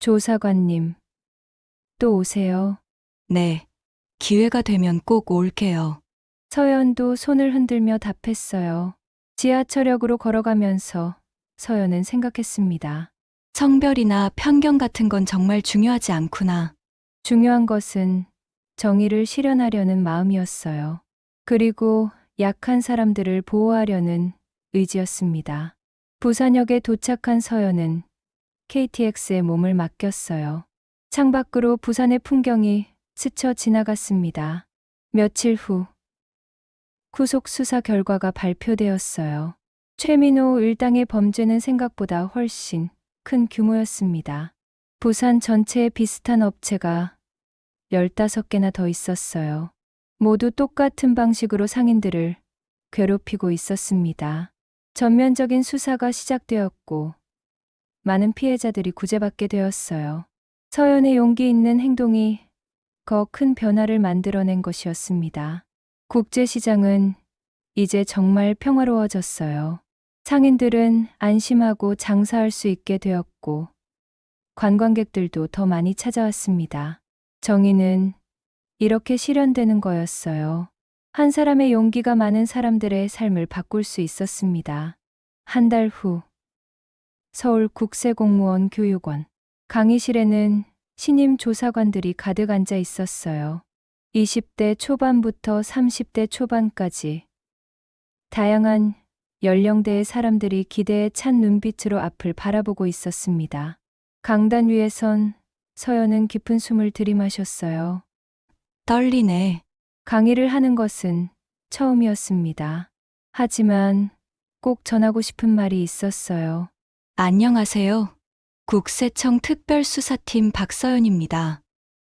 조사관님, 또 오세요. 네. 기회가 되면 꼭 올게요. 서연도 손을 흔들며 답했어요. 지하철역으로 걸어가면서 서연은 생각했습니다. 성별이나 편견 같은 건 정말 중요하지 않구나. 중요한 것은 정의를 실현하려는 마음이었어요. 그리고 약한 사람들을 보호하려는 의지였습니다. 부산역에 도착한 서연은 KTX에 몸을 맡겼어요. 창밖으로 부산의 풍경이 스쳐 지나갔습니다. 며칠 후 구속 수사 결과가 발표되었어요. 최민호 일당의 범죄는 생각보다 훨씬 큰 규모였습니다. 부산 전체에 비슷한 업체가 15개나 더 있었어요. 모두 똑같은 방식으로 상인들을 괴롭히고 있었습니다. 전면적인 수사가 시작되었고, 많은 피해자들이 구제받게 되었어요. 서연의 용기 있는 행동이 더 큰 변화를 만들어낸 것이었습니다. 국제시장은 이제 정말 평화로워졌어요. 상인들은 안심하고 장사할 수 있게 되었고, 관광객들도 더 많이 찾아왔습니다. 정의는 이렇게 실현되는 거였어요. 한 사람의 용기가 많은 사람들의 삶을 바꿀 수 있었습니다. 한 달 후, 서울 국세공무원 교육원 강의실에는 신임 조사관들이 가득 앉아 있었어요. 20대 초반부터 30대 초반까지 다양한 연령대의 사람들이 기대에 찬 눈빛으로 앞을 바라보고 있었습니다. 강단 위에선 서연은 깊은 숨을 들이마셨어요. 떨리네. 강의를 하는 것은 처음이었습니다. 하지만 꼭 전하고 싶은 말이 있었어요. 안녕하세요. 국세청 특별수사팀 박서연입니다.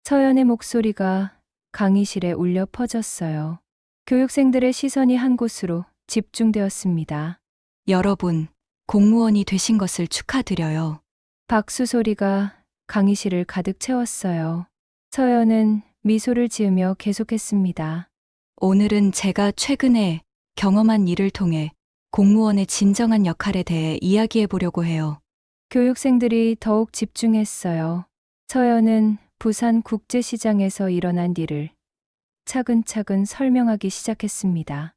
서연의 목소리가 강의실에 울려 퍼졌어요. 교육생들의 시선이 한 곳으로 집중되었습니다. 여러분, 공무원이 되신 것을 축하드려요. 박수 소리가 강의실을 가득 채웠어요. 서연은 미소를 지으며 계속했습니다. 오늘은 제가 최근에 경험한 일을 통해 공무원의 진정한 역할에 대해 이야기해 보려고 해요. 교육생들이 더욱 집중했어요. 서연은 부산 국제시장에서 일어난 일을 차근차근 설명하기 시작했습니다.